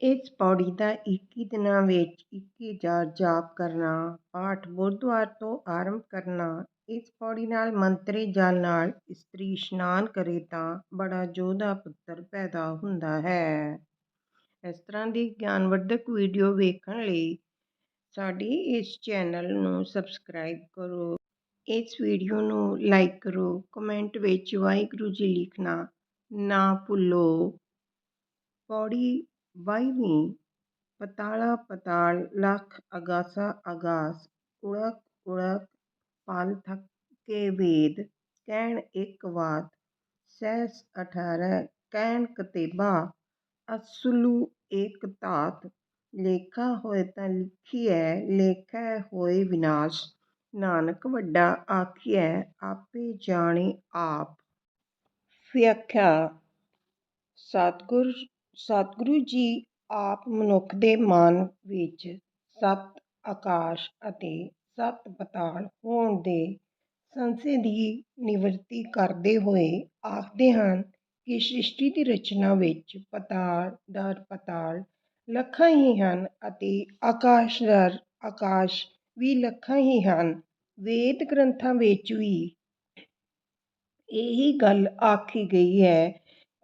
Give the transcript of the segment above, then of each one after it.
ਇਸ ਪੌੜੀ ਦਾ ਇੱਕੀ ਦਿਨਾਂ ਵਿੱਚ ਇੱਕੀ ਹਜ਼ਾਰ ਜਾਪ ਕਰਨਾ, ਪਾਠ ਬੁੱਧਵਾਰ ਤੋਂ ਆਰੰਭ ਕਰਨਾ, ਇਸ ਪੌੜੀ ਨਾਲ ਮੰਤਰੇ ਜਲ ਨਾਲ ਇਸਤਰੀ ਇਸ਼ਨਾਨ ਕਰੇ ਤਾਂ ਬੜਾ ਯੋਧਾ ਪੁੱਤਰ ਪੈਦਾ ਹੁੰਦਾ ਹੈ। ਇਸ ਤਰ੍ਹਾਂ ਦੀ ਗਿਆਨਵਰਧਕ ਵੀਡੀਓ ਵੇਖਣ ਲਈ ਸਾਡੇ ਇਸ ਚੈਨਲ ਨੂੰ ਸਬਸਕ੍ਰਾਈਬ ਕਰੋ। ਇਸ ਵੀਡੀਓ ਨੂੰ ਲਾਈਕ ਕਰੋ, ਕਮੈਂਟ ਵਿੱਚ ਵਾਹਿਗੁਰੂ ਜੀ ਲਿਖਣਾ ਨਾ ਭੁੱਲੋ। ਪੌੜੀ ਬਾਈਵੀਂ ਪਤਾਲਾ, ਪਤਾਲ, ਲੱਖ, ਅਗਾਸਾ ਆਗਾਸ ਉੜਕ ਉੜਕ, ਪਲ, ਥਕੇ ਕਹਿਣ ਇੱਕ ਵਾਤ ਸਹਿਸ ਅਠਾਰਹ ਕਹਿਣ ਕਤੇਬਾ, ਅਸਲੂ ਏਕ ਧਾਤ, ਲੇਖਾ ਹੋਇ ਤਾਂ ਲਿਖੀਐ, ਲੇਖੈ ਹੋਏ ਵਿਨਾਸ਼, ਨਾਨਕ ਵੱਡਾ ਆਖੀਐ, ਆਪੇ ਜਾਣੇ ਆਪ। ਵਿਆਖਿਆ, ਸਤਿਗੁਰ ਸਤਿਗੁਰੂ ਜੀ ਆਪ ਮਨੁੱਖ ਦੇ ਮਨ ਵਿੱਚ ਸੱਤ ਆਕਾਸ਼ ਅਤੇ ਸੱਤ ਪਤਾਲ ਹੋਣ ਦੇ ਸੰਸ਼ੇ ਦੀ ਨਿਵਰਤੀ ਕਰਦੇ ਹੋਏ ਆਖਦੇ ਹਨ ਕਿ ਸ੍ਰਿਸ਼ਟੀ ਦੀ ਰਚਨਾ ਵਿੱਚ ਪਤਾਲ ਦਰ ਪਤਾਲ ਲੱਖਾਂ ਹੀ ਹਨ ਅਤੇ ਆਕਾਸ਼, ਦਰ ਆਕਾਸ਼ ਵੀ ਲੱਖਾਂ ਹੀ ਹਨ। ਵੇਦ ਗ੍ਰੰਥਾਂ ਵਿੱਚ ਵੀ ਇਹੀ ਗੱਲ ਆਖੀ ਗਈ ਹੈ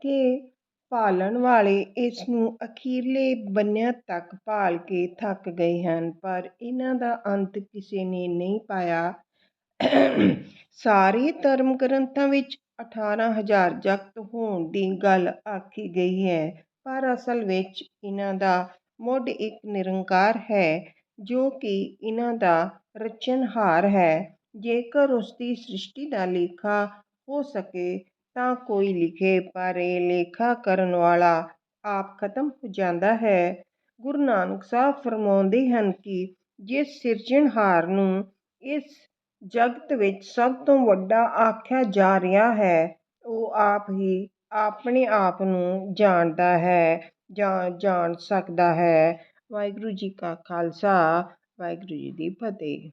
ਕਿ ਭਾਲਣ ਵਾਲੇ ਇਸ ਨੂੰ ਅਖੀਰਲੇ ਬੰਨਿਆਂ ਤੱਕ ਭਾਲ ਕੇ ਥੱਕ ਗਏ ਹਨ, ਪਰ ਇਹਨਾਂ ਦਾ ਅੰਤ ਕਿਸੇ ਨੇ ਨਹੀਂ ਪਾਇਆ। ਸਾਰੇ ਧਰਮ ਗ੍ਰੰਥਾਂ ਵਿੱਚ ਅਠਾਰਾਂ ਹਜ਼ਾਰ ਜਗਤ ਹੋਣ ਦੀ ਗੱਲ ਆਖੀ ਗਈ ਹੈ, ਪਰ ਅਸਲ ਵਿੱਚ ਇਹਨਾਂ ਦਾ ਮੁੱਢ ਇੱਕ ਨਿਰੰਕਾਰ ਹੈ, ਜੋ ਕਿ ਇਹਨਾਂ ਦਾ ਰਚਨਹਾਰ ਹੈ। ਜੇਕਰ ਉਸਦੀ ਸ੍ਰਿਸ਼ਟੀ ਦਾ ਲੇਖਾ ਹੋ ਸਕੇ ਤਾਂ ਕੋਈ ਲਿਖੇ ਪਰ ਇਹ ਲੇਖਾ ਕਰਨ ਵਾਲਾ ਆਪ ਖਤਮ ਹੋ ਜਾਂਦਾ ਹੈ। ਗੁਰੂ ਨਾਨਕ ਸਾਹਿਬ ਫਰਮਾਉਂਦੇ ਹਨ ਕਿ ਜਿਸ ਸਿਰਜਣਹਾਰ ਨੂੰ ਇਸ ਜਗਤ ਵਿੱਚ ਸਭ ਤੋਂ ਵੱਡਾ ਆਖਿਆ ਜਾ ਰਿਹਾ ਹੈ, ਉਹ ਆਪ ਹੀ ਆਪਣੇ ਆਪ ਨੂੰ ਜਾਣਦਾ ਹੈ, ਜਾਂ ਜਾਣ ਸਕਦਾ ਹੈ। ਵਾਹਿਗੁਰੂ ਜੀ ਕਾ ਖਾਲਸਾ, ਵਾਹਿਗੁਰੂ ਜੀ ਦੀ ਫਤਿਹ।